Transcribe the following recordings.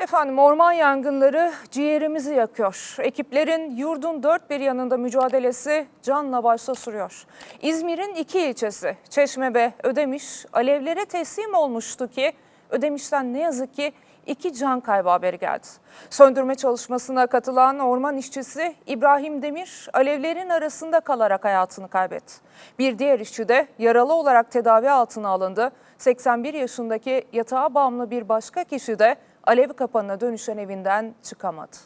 Efendim orman yangınları ciğerimizi yakıyor. Ekiplerin yurdun dört bir yanında mücadelesi canla başla sürüyor. İzmir'in iki ilçesi Çeşme ve Ödemiş alevlere teslim olmuştu ki Ödemiş'ten ne yazık ki iki can kaybı haberi geldi. Söndürme çalışmasına katılan orman işçisi İbrahim Demir alevlerin arasında kalarak hayatını kaybetti. Bir diğer işçi de yaralı olarak tedavi altına alındı. 81 yaşındaki yatağa bağımlı bir başka kişi de alev kapanına dönüşen evinden çıkamadı.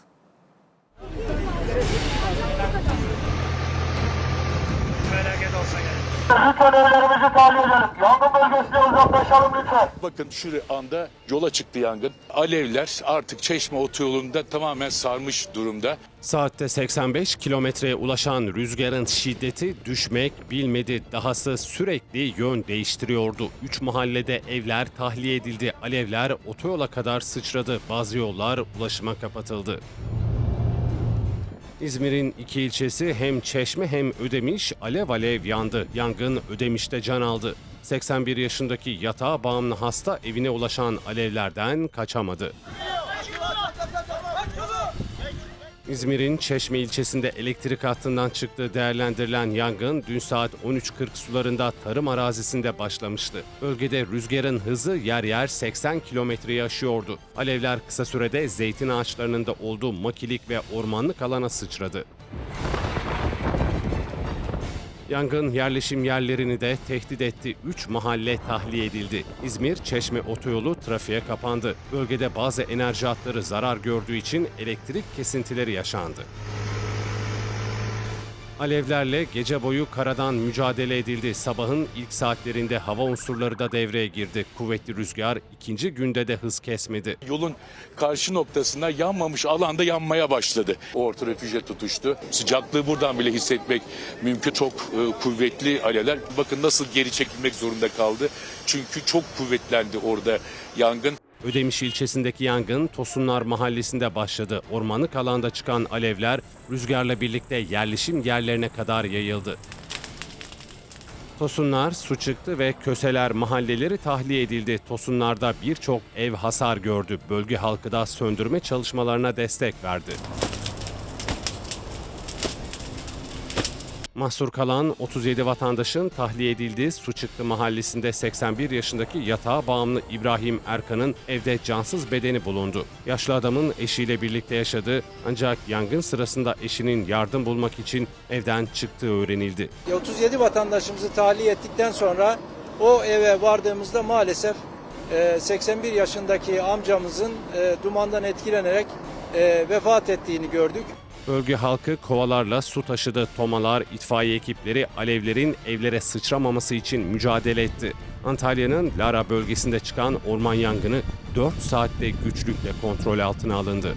Lütfen evlerimizi tahliye edelim. Yangın bölgesine uzaklaşalım lütfen. Bakın şu anda yola çıktı yangın. Alevler artık Çeşme otoyolunda tamamen sarmış durumda. Saatte 85 kilometreye ulaşan rüzgarın şiddeti düşmek bilmedi. Dahası sürekli yön değiştiriyordu. Üç mahallede evler tahliye edildi. Alevler otoyola kadar sıçradı. Bazı yollar ulaşıma kapatıldı. İzmir'in iki ilçesi hem Çeşme hem Ödemiş alev alev yandı. Yangın Ödemiş'te can aldı. 81 yaşındaki yatağa bağımlı hasta evine ulaşan alevlerden kaçamadı. İzmir'in Çeşme ilçesinde elektrik hattından çıktığı değerlendirilen yangın dün saat 13.40 sularında tarım arazisinde başlamıştı. Bölgede rüzgarın hızı yer yer 80 kilometreyi aşıyordu. Alevler kısa sürede zeytin ağaçlarının da olduğu makilik ve ormanlık alana sıçradı. Yangın yerleşim yerlerini de tehdit etti. 3 mahalle tahliye edildi. İzmir Çeşme otoyolu trafiğe kapandı. Bölgede bazı enerji hatları zarar gördüğü için elektrik kesintileri yaşandı. Alevlerle gece boyu karadan mücadele edildi. Sabahın ilk saatlerinde hava unsurları da devreye girdi. Kuvvetli rüzgar ikinci günde de hız kesmedi. Yolun karşı noktasında yanmamış alanda yanmaya başladı. Orta refüje tutuştu. Sıcaklığı buradan bile hissetmek mümkün. Çok e, kuvvetli alevler. Bakın nasıl geri çekilmek zorunda kaldı. Çünkü çok kuvvetlendi orada yangın. Ödemiş ilçesindeki yangın Tosunlar mahallesinde başladı. Ormanlık alanda çıkan alevler rüzgarla birlikte yerleşim yerlerine kadar yayıldı. Tosunlar, su çıktı ve Köseler mahalleleri tahliye edildi. Tosunlar'da birçok ev hasar gördü. Bölge halkı da söndürme çalışmalarına destek verdi. Mahsur kalan 37 vatandaşın tahliye edildiği Suçıktı mahallesinde 81 yaşındaki yatağa bağımlı İbrahim Erkan'ın evde cansız bedeni bulundu. Yaşlı adamın eşiyle birlikte yaşadığı ancak yangın sırasında eşinin yardım bulmak için evden çıktığı öğrenildi. 37 vatandaşımızı tahliye ettikten sonra o eve vardığımızda maalesef e, 81 yaşındaki amcamızın e, dumandan etkilenerek e, vefat ettiğini gördük. Bölge halkı kovalarla su taşıdı. Tomalar, itfaiye ekipleri alevlerin evlere sıçramaması için mücadele etti. Antalya'nın Lara bölgesinde çıkan orman yangını 4 saatte güçlükle kontrol altına alındı.